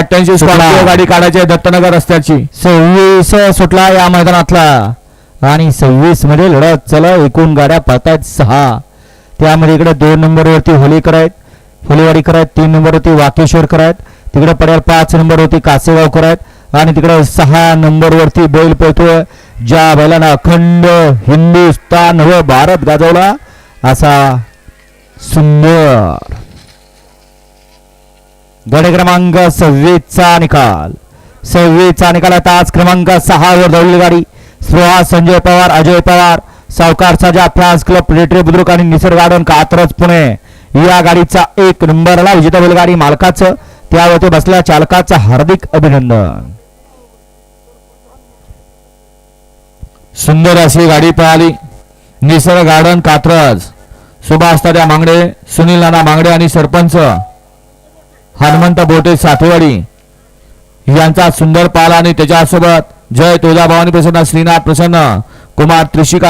अठ्ठ्याऐंशी स्कॉर्पिओ गाडी काढायची आहे दत्तनगर रस्त्याची. सव्वीस सुटला या मैदानातला. आणि सव्वीसमध्ये लढत. चला एकूण गाड्या पळतायत सहा. त्यामध्ये इकडे दोन नंबरवरती होलीकर आहेत. होलीवाडीकर आहेत तीन नंबरवरती वाकेश्वरकर आहेत. तिकडे पडेल पाच नंबरवरती कासेगावकर आहेत. आणि तिकडे सहा नंबरवरती बैल पळतोय ज्या बैलानं अखंड हिंदुस्तान व भारत गाजवला असा सुंदर गड क्रमांक सव्वीसचा निकाल. सव्वीसचा निकाल आता आज क्रमांक सहा वर धावलेली गाडी. सुहास संजय पवार अजय पवार सावकार साजा फ्रान्स क्लब प्लेटरी बुद्रुक आणि निसर्ग गार्डन कात्रज पुणे. या गाडीचा एक नंबरला विजेता बैलगाडी मालकाचं त्यावरती बसल्या चालकाचं हार्दिक अभिनंदन. सुंदर अशी गाडी पळाली. निसर्ग गार्डन कात्रज. सुभाष तात्या मांगडे सुनील नाना मांगडे आणि सरपंच हनुमंत बोटे साठेवाडी यांचा सुंदर पाल आणि त्याच्यासोबत जय तुळजाभवानी प्रसन्न श्रीनाथ प्रसन्न कुमार त्रिशिका